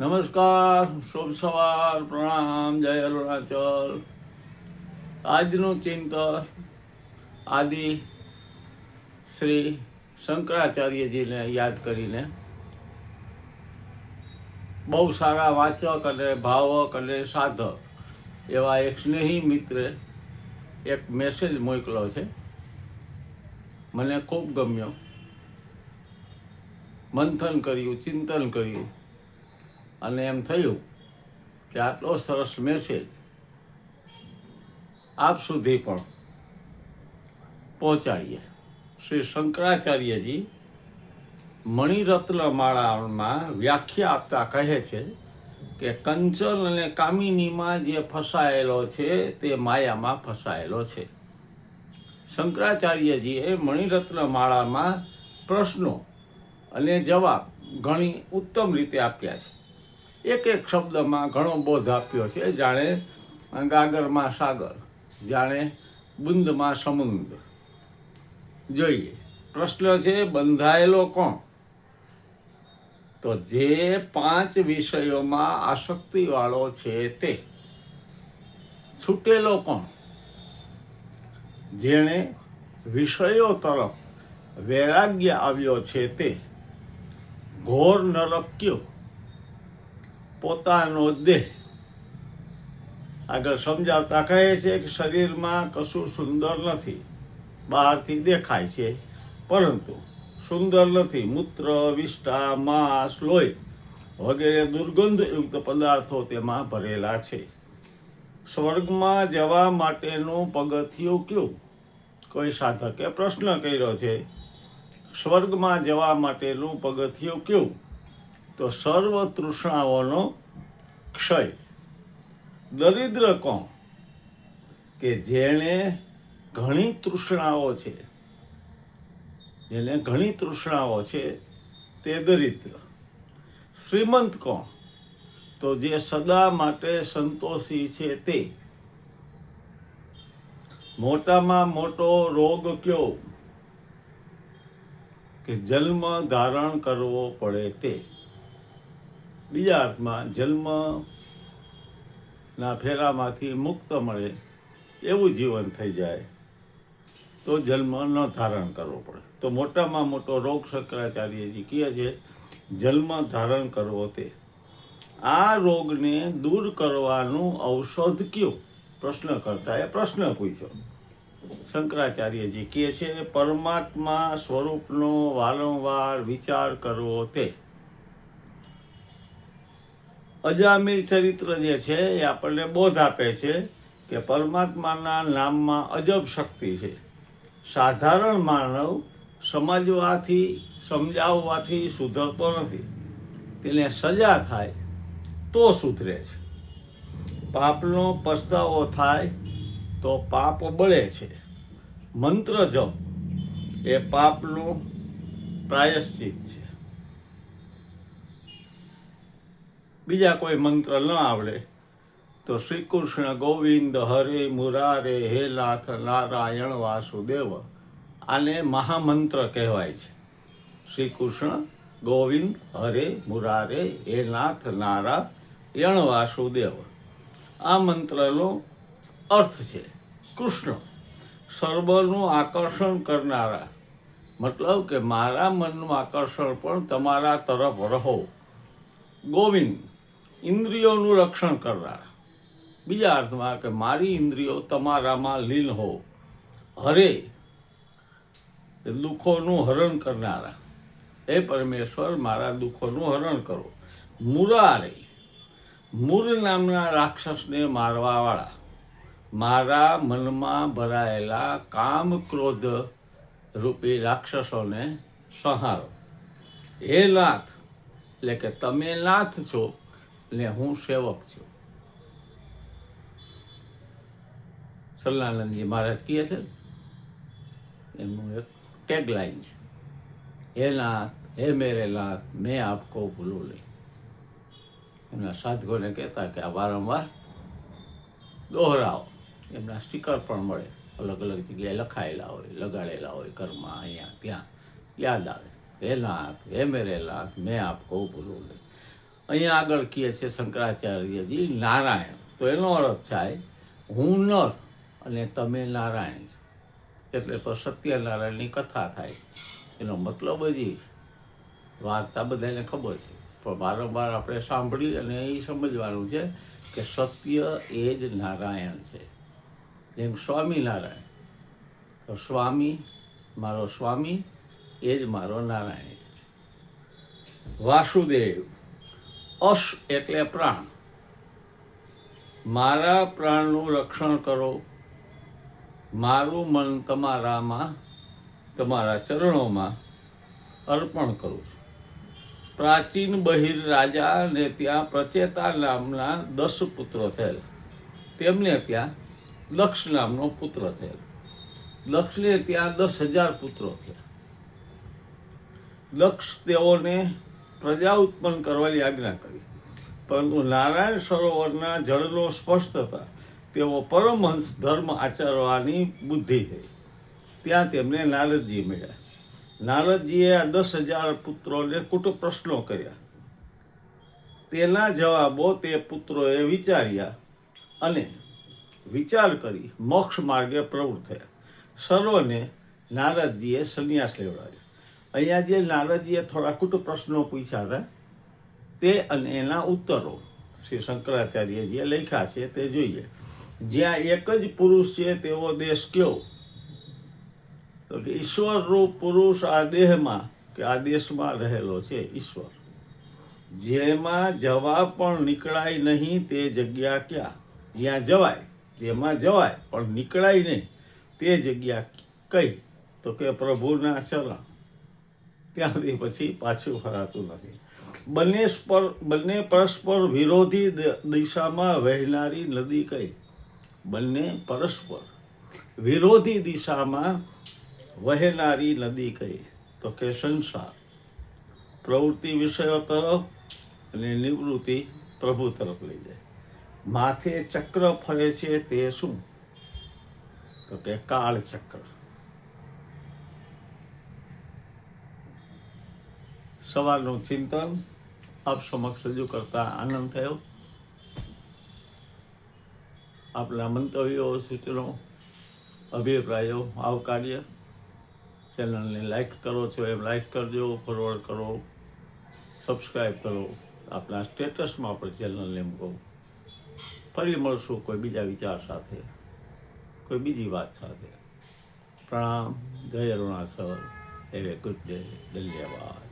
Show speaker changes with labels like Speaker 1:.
Speaker 1: નમસ્કાર, શુભ સવાર, પ્રણામ, જય અરુણાચલ. આજનું ચિંતન આદિ શ્રી શંકરાચાર્યજીને યાદ કરીને બહુ સારા વાચક અને ભાવક અને સાધક એવા એક સ્નેહી મિત્રે એક મેસેજ મોકલ્યો છે. મને ખૂબ ગમ્યો. મંથન કર્યું, ચિંતન કર્યું. અને એમ થયું કે આટલો સરસ મેસેજ આપ સુધી પણ પહોંચાડીએ. શ્રી શંકરાચાર્યજી મણિરત્ન માળામાં વ્યાખ્યા આપતા કહે છે કે કંચન અને કામિનીમાં જે ફસાયેલો છે તે માયામાં ફસાયેલો છે. શંકરાચાર્યજીએ મણિરત્ન માળામાં પ્રશ્નો અને જવાબ ઘણી ઉત્તમ રીતે આપ્યા છે. એક એક શબ્દમાં ઘણો બોધ આપ્યો છે. જાણે ગાગરમાં સાગર, જાણે બુંદમાં સમુદ્ર. જોઈએ, પ્રશ્ન છે, બંધાયેલો કોણ? તો જે પાંચ વિષયોમાં આસક્તિવાળો છે તે. છૂટેલો કોણ? જેણે વિષયો તરફ વૈરાગ્ય આવ્યો છે તે. ઘોર નરક કયો? પોતાનો દેહ. આગળ સમજાવતા કહે છે કે શરીરમાં કશું સુંદર નથી. બહારથી દેખાય છે. પરંતુ સુંદર નથી. મૂત્ર વિષ્ટા માંસ, લોહી વગેરે દુર્ગંધયુક્ત પદાર્થો તેમાં ભરેલા છે. સ્વર્ગમાં જવા માટેનું પગથિયું કયું? કોઈ સાધકે પ્રશ્ન કર્યો છે. સ્વર્ગમાં જવા માટેનું પગથિયું કયું? તો સર્વ તૃષ્ણાઓનો ક્ષય. દરિદ્ર કોણ? કે જેણે ઘણી તૃષ્ણાઓ છે. જેને ઘણી તૃષ્ણાઓ છે તે દરિદ્ર. શ્રીમંત કોણ? તો જે સદા માટે સંતોષી છે તે. મોટામાં મોટો રોગ કયો? કે જન્મ ધારણ કરવો પડે તે. બીજા અર્થમાં જન્મના ફેરામાંથી મુક્ત મળે એવું જીવન થઈ જાય તો જન્મ ન ધારણ કરવો પડે. તો મોટામાં મોટો રોગ શંકરાચાર્યજી કહે છે, જન્મ ધારણ કરવો તે. આ રોગને દૂર કરવાનું ઔષધ કયું? પ્રશ્ન કરતા એ પ્રશ્ન પૂછ્યો. શંકરાચાર્યજી કહે છે, પરમાત્મા સ્વરૂપનો વારંવાર વિચાર કરવો તે. અજામિલ ચરિત્ર જે છે એ આપણને બોધ આપે છે કે પરમાત્માના નામમાં અજબ શક્તિ છે. સાધારણ માનવ સમજવાથી, સમજાવવાથી સુધરતો નથી. તેને સજા થાય તો સુધરે છે. પાપનો પસ્તાવો થાય તો પાપ બળે છે. મંત્ર જપ એ પાપનું પ્રાયશ્ચિત છે. બીજા કોઈ મંત્ર ન આવડે. તો શ્રી કૃષ્ણ ગોવિંદ હરે મુરારે હે નાથ નારાયણ વાસુદેવ. આને મહામંત્ર કહેવાય છે. શ્રી કૃષ્ણ ગોવિંદ હરે મુરારે હે નાથ નારાયણ વાસુદેવ. આ મંત્રનો અર્થ છે, કૃષ્ણ, સર્વનું આકર્ષણ કરનારા. મતલબ કે મારા મનનું આકર્ષણ પણ તમારા તરફ રહો. ગોવિંદ ઇન્દ્રિયોનું રક્ષણ કરનારા. બીજા અર્થમાં કે મારી ઇન્દ્રિયો તમારામાં લીન હો, હરે દુઃખોનું હરણ કરનારા. હે પરમેશ્વર, મારા દુઃખોનું હરણ કરો. મુરારે, મૂર નામના રાક્ષસને મારવાવાળા. મારા મનમાં ભરાયેલા કામ ક્રોધ રૂપી રાક્ષસોને સંહારો. હે નાથ, એટલે કે તમે નાથ છો ને હું સેવક છું. સરલાનંદજી મહારાજ કહે છે એમનું એક ટેગલાઇન છે. હે નાથ, હે મેરે નાથ મેં આપકો ભૂલું નહીં. એમના સાધકોને કહેતા કે આ વારંવાર દોહરાવો. એમના સ્ટીકર પણ મળે. અલગ અલગ જગ્યાએ લખાયેલા હોય, લગાડેલા હોય, ઘરમાં, અહીંયા, ત્યાં. યાદ આવે. હે નાથ, હે મેરે નાથ મેં આપકો ભૂલું નહીં. અહીંયા આગળ કહે છે શંકરાચાર્યજી, નારાયણ. તો એનો અર્થ થાય હું નર અને તમે નારાયણ છો. એટલે તો સત્યનારાયણની કથા થાય. એનો મતલબ જ એ છે. વાર્તા બધાને ખબર છે. પણ વારંવાર આપણે સાંભળી અને એ સમજવાનું છે કે સત્ય એ જ નારાયણ છે. જેમ સ્વામિનારાયણ. તો સ્વામી, મારો સ્વામી એ જ મારો નારાયણ છે. વાસુદેવ. અશ એટલે પ્રાણ. મારા પ્રાણનું રક્ષણ કરો. મારું મન તમારામાં, તમારા ચરણોમાં અર્પણ કરું છું. પ્રાચીન બહિર રાજા ને ત્યાં પ્રચેતા નામના દસ પુત્રો થયેલ. તેમને ત્યાં દક્ષ નામનો પુત્ર થયેલ. દક્ષને ત્યાં દસ હજાર પુત્રો થયા. દક્ષ તેઓને પ્રજા ઉત્પન્ન કરવાની આજ્ઞા કરી. પરંતુ નારાયણ સરોવરના જળનો સ્પષ્ટ હતા. તેઓ પરમહંસ ધર્મ આચરવાની બુદ્ધિ થઈ ત્યાં તેમને નારદજી મળ્યા. નારદજીએ આ દસ હજાર પુત્રોને કુટુંબ પ્રશ્નો કર્યા. તેના જવાબો તે પુત્રોએ વિચાર્યા અને વિચાર કરી મોક્ષ માર્ગે પ્રવૃત્ત થયા. સર્વને નારદજીએ સંન્યાસ લેવડાવ્યો. અહીંયા જે નારદજીએ થોડા કુટ પ્રશ્નો પૂછ્યા હતા. તે અને એના ઉત્તરો શ્રી શંકરાચાર્યજીએ લખ્યા છે તે જોઈએ. જ્યાં એક જ પુરુષ છે, તેવો દેશ કયો? તો કે ઈશ્વર રૂપ પુરુષ આ દેહમાં કે આ દેશમાં રહેલો છે ઈશ્વર. જેમાં જવા પણ નીકળાય નહીં તે જગ્યા ક્યાં? જ્યાં જવાય, જેમાં જવાય પણ નીકળાય નહીં તે જગ્યા કઈ? તો કે પ્રભુના ચરણ ત્યાંથી પછી પાછું ફરાતું નથી. બંને સ્પર, બંને પરસ્પર વિરોધી દિશામાં વહેનારી નદી કઈ? બંને પરસ્પર વિરોધી દિશામાં વહેનારી નદી કઈ? તો કે સંસાર. પ્રવૃત્તિ વિષયો તરફ અને નિવૃત્તિ પ્રભુ તરફ લઈ જાય. માથે ચક્ર ફરે છે તે શું? તો કે કાળ ચક્ર સવારનું ચિંતન આપ સમક્ષ રજૂ કરતા આનંદ થયો. આપના મંતવ્યો, સૂચનો, અભિપ્રાયો, આવકાર્ય ચેનલને લાઈક કરો છો એમ લાઈક કરજો ફોરવર્ડ કરો સબસ્ક્રાઈબ કરો. આપના સ્ટેટસમાં પણ ચેનલને મૂકો. ફરી મળશું કોઈ બીજા વિચાર સાથે, કોઈ બીજી વાત સાથે. પ્રણામ, જય Arunachal. Have a good day ધન્યવાદ.